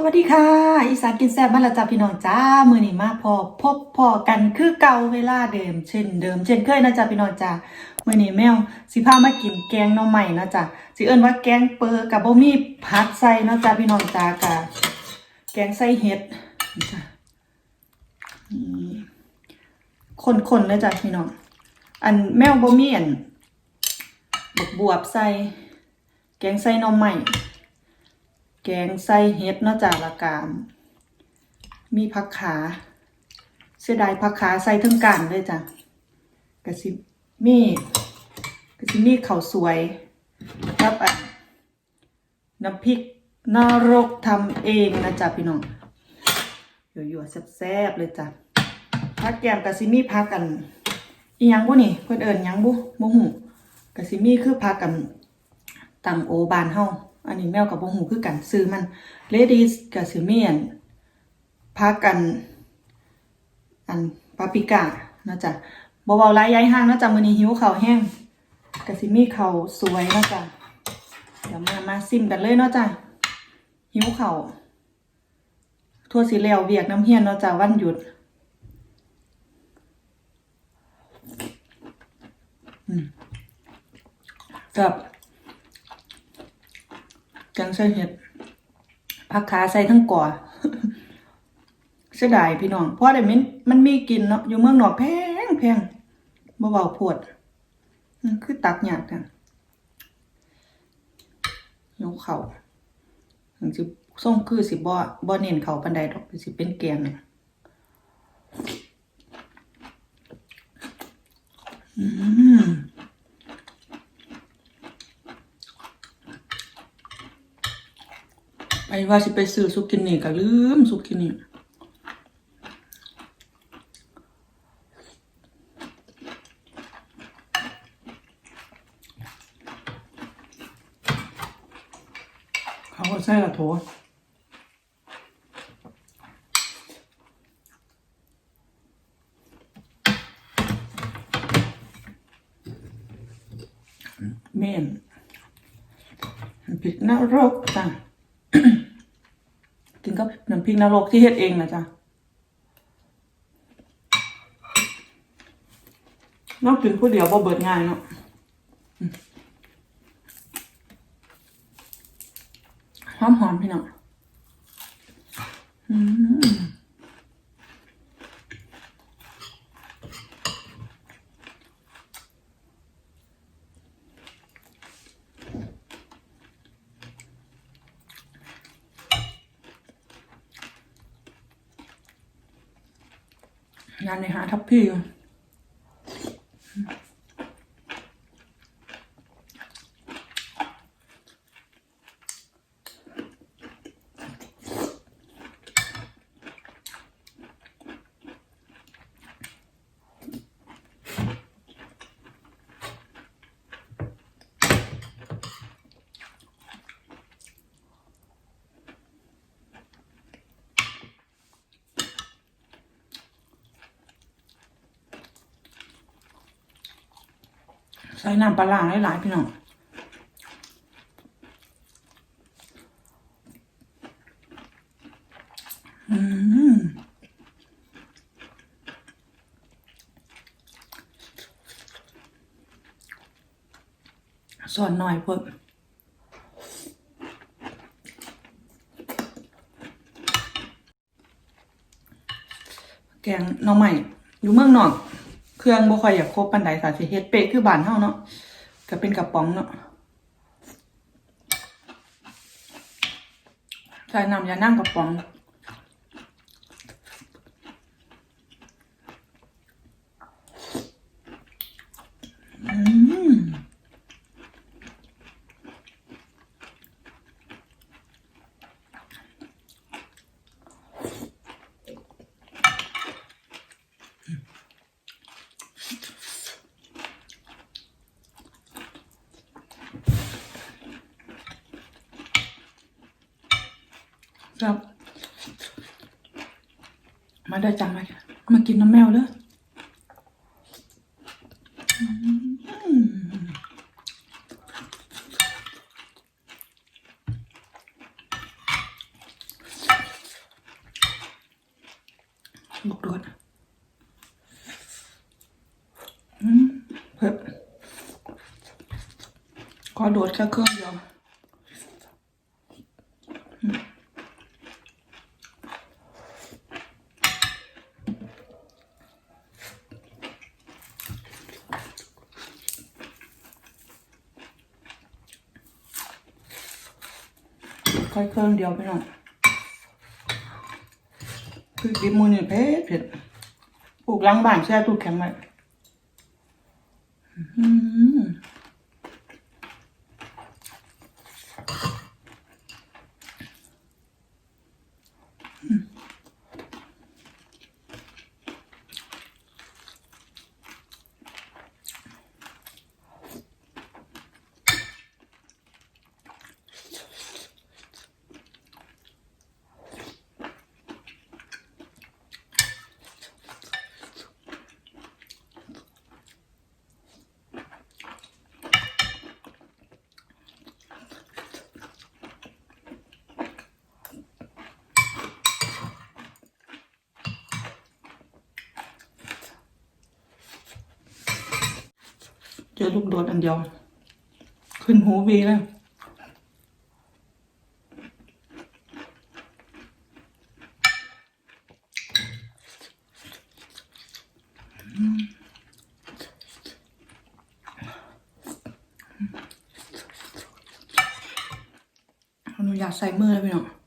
สวัสดีค่ะ อีสานกินแซ่บมาแล้วจ้าพี่น้องจ้ามือนี้มาพอพบพอกันคือเก่าเวลาเดิมเช่นเดิมเช่นเคยนะจ้าพี่น้องจ้ามือนี้แมวสิพามากินแกงหน่อใหม่นะจ้าสิเอิ้นว่าแกงเปอกับบ่มีผักใส่นะจ้าพี่น้องจ้ากะแกงใส่เห็ดนี่จ้านี่คนๆเลยจ้าพี่น้องอันแมวบ่มีอันบักบวบใส่แกงใส่หน่อใหม่ แกงใส่เห็ดเนาะจากละกาม มีผักขา เสียดายผักขาใส่ทั้งกันเลยจ้ะกระสิมีกระสิมีข้าวสวยครับอะน้ำพริกนรกทำเองนะจ๊ะพี่น้องหยวๆแซ่บๆเลยจ้ะผักแกมกระสิมีผักกันอีหยังบุนี่เพื่อนเอิญยังบุบุหูกะสิมีคือผักกันตังโอบานเฮา อันนี้แมวกับบ่หูคือกันซื้อมันเลดี้กับซิเมียนพากัน อันปาปิก้านะจ๊ะบ่เบาหลายย้ายห้างนะจ๊ะมื้อนี้หิวข้าวแห้งกะสิมีข้าวสวยนะจ๊ะเดี๋ยวมามาซิมกันเลยเนาะจ๊ะหิวข้าวทั่วสิแล้วเวียกน้ำเฮียนเนาะจ๊ะวันหยุดอืมกับ แกงใส่เห็ดผักขาใส่ทั้งก่อเสียดายพี่น้องเพราะเดี๋ยวมันมันมีกินเนาะอยู่เมืองนอกแพงแพงเบาปวดคือตักหยาดกันยกเขาถึงสิส่งคือสิบ่บ่เน้นเขาปันใดดอกสิเป็นแกงอืม ไป ว่าสิไปซื้อซุกินนี่ก็ลืมซุกินนี่เขาก็ใส่ละโถเมนพริกนรกจ้ะ ริกนรกที่เฮ็ดเองนะจ๊ะนอกจากผู้เดียวบ่เบิดง่ายเนาะหอมหอมๆพี่น้องอืม งานในหาทับพี่อยู่ ใส่น้ำปลาร้าหลายๆพี่น้องอืมส่วนหน่อยเพิ่มแกงหน่อใหม่อยู่เมืองนอก เครื่องบ่ค่อยอยากครบปันใดสาสิเฮ็ดเป๊ะคือบานเฮาเนาะก็เป็นกระป๋องเนาะใส่น้ำยานั่งกระป๋อง ครับ มาได้จังไหมมากินน้ำแมวเด้อลูกดวดเพิ่มอโดดแค่เครื่องเดียว ค่อยเครื่องเดียวไปหน่อยคือดิบมือนี่เผ็ดเผ็ดปลูกล้างบ้านแช่ตู้แข็งไว้ เจอลูกโดดอันเดียว ขึ้นหูวีแล้วหนูอยากใส่มือเลยพี่น้อง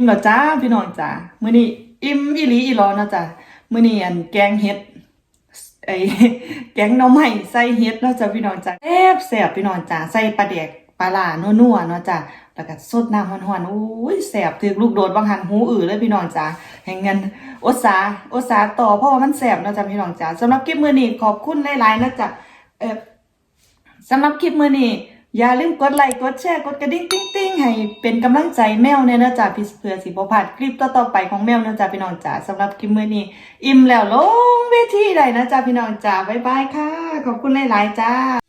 อิ่มแล้วจ้าพี่น้องจ้ามื้อนี้อิ่มอีหลีอีหลอเนะจ้ะมื้อนี้อันแกงเห็ดไอ้แกงหน่อไม้ใส่เห็ดเนาะจ้ะพี่น้องจ้าแซ่บแซ่บพี่น้องจ้าใส่ปลาแดกปลาล่านัวๆเนาะจ้ะแล้วก็สดน้ำร้อนๆโอ้ยแซ่บถึกลูกโดดบางหันหูอื้อเลยพี่น้องจ้าแห่งเงินอดสาอดสาต่อเพราะว่ามันแซ่บเนาะจ้ะพี่น้องจ้าสำหรับคลิปมื้อนี้ขอบคุณหลายๆนะจ้ะเออสำหรับคลิปมื้อนี้ อย่าลืมกดไลค์กดแชร์กดกระดิ่งติ้งติ้งให้เป็นกำลังใจแมวเนี่ยนะจ๊ะพี่เพื่อสิบพลาดคลิปต่อๆไปของแมวนะจ๊ะพี่น้องจ๋าสำหรับคลิปมื้อนี้ อิ่มแล้วลงเวทีได้นะจ๊ะพี่น้องจ๋าบ๊ายบายค่ะ ขอบคุณหลายๆจ้า